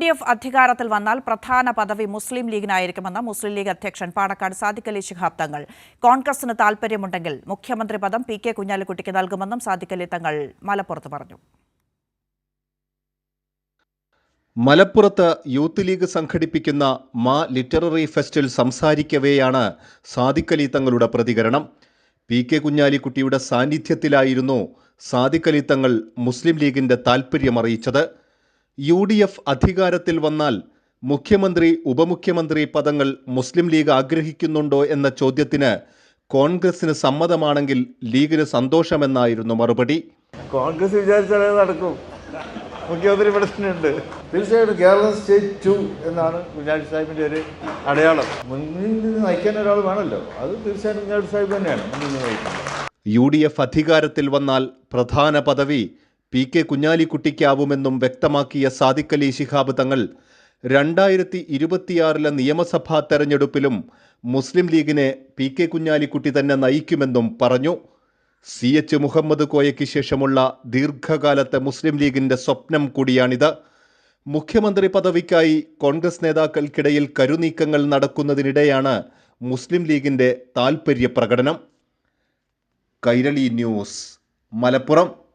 D F അധികാരത്തിൽ വന്നാൽ പ്രധാന പദവി മുസ്ലിം ലീഗിനായിരിക്കുമെന്ന് മുസ്ലിം ലീഗ് അധ്യക്ഷൻ പാണക്കാട് സാദിഖ് അലി ശിഹാബ് തങ്ങൾ. കോൺഗ്രസിന് താൽപര്യമുണ്ടെങ്കിൽ മുഖ്യമന്ത്രി പദം പി കെ കുഞ്ഞാലിക്കുട്ടിക്ക് നൽകുമെന്നും സാദിഖ് അലി തങ്ങൾ മലപ്പുറത്ത് പറഞ്ഞു. മലപ്പുറത്ത് യൂത്ത് ലീഗ് സംഘടിപ്പിക്കുന്ന മാ ലിറ്റററി ഫെസ്റ്റിൽ സംസാരിക്കവെയാണ് സാദിഖ് അലി തങ്ങളുടെ പ്രതികരണം. പി കെ കുഞ്ഞാലിക്കുട്ടിയുടെ സാന്നിധ്യത്തിലായിരുന്നു സാദിഖ് അലി തങ്ങൾ മുസ്ലിം ലീഗിന്റെ താൽപ്പര്യമറിയിച്ചത് യു ഡി എഫ് അധികാരത്തിൽ വന്നാൽ മുഖ്യമന്ത്രി ഉപമുഖ്യമന്ത്രി പദങ്ങൾ മുസ്ലിം ലീഗ് ആഗ്രഹിക്കുന്നുണ്ടോ എന്ന ചോദ്യത്തിന് കോൺഗ്രസിന് സമ്മതമാണെങ്കിൽ ലീഗിന് സന്തോഷമെന്നായിരുന്നു മറുപടി. കോൺഗ്രസ് വിചാരിച്ചാലേ നടക്കും. മുഖ്യമന്ത്രി ഇവിടെ ഉണ്ട് തീർച്ചയായിട്ടും കേരള സ്റ്റേറ്റ് ടു എന്നാണ് കുഞ്ഞാടി സാഹിബിന്റെ ഒരു അടയാളം. മുന്നിൽ നിന്ന് നയിക്കാൻ ഒരാൾ വേണമല്ലോ. അത് തീർച്ചയായിട്ടും കുഞ്ഞാടി സാഹിബ് തന്നെയാണ്. മുന്നിൽ നിന്ന് നയിക്കുന്നത്. യു ഡി എഫ് അധികാരത്തിൽ വന്നാൽ പ്രധാന പദവി പി കെ കുഞ്ഞാലിക്കുട്ടിക്കാവുമെന്നും വ്യക്തമാക്കിയ സാദിഖലി ശിഹാബ് തങ്ങൾ രണ്ടായിരത്തി ഇരുപത്തിയാറിലെ നിയമസഭാ തെരഞ്ഞെടുപ്പിലും മുസ്ലിം ലീഗിനെ പി കെ കുഞ്ഞാലിക്കുട്ടി തന്നെ നയിക്കുമെന്നും പറഞ്ഞു. സി എച്ച് മുഹമ്മദ് കോയയ്ക്ക് ശേഷമുള്ള ദീർഘകാലത്തെ മുസ്ലിം ലീഗിന്റെ സ്വപ്നം കൂടിയാണിത്. മുഖ്യമന്ത്രി പദവിക്കായി കോൺഗ്രസ് നേതാക്കൾക്കിടയിൽ കരുനീക്കങ്ങൾ നടക്കുന്നതിനിടെയാണ് മുസ്ലിം ലീഗിന്റെ താൽപ്പര്യ പ്രകടനം. കൈരളി ന്യൂസ് മലപ്പുറം.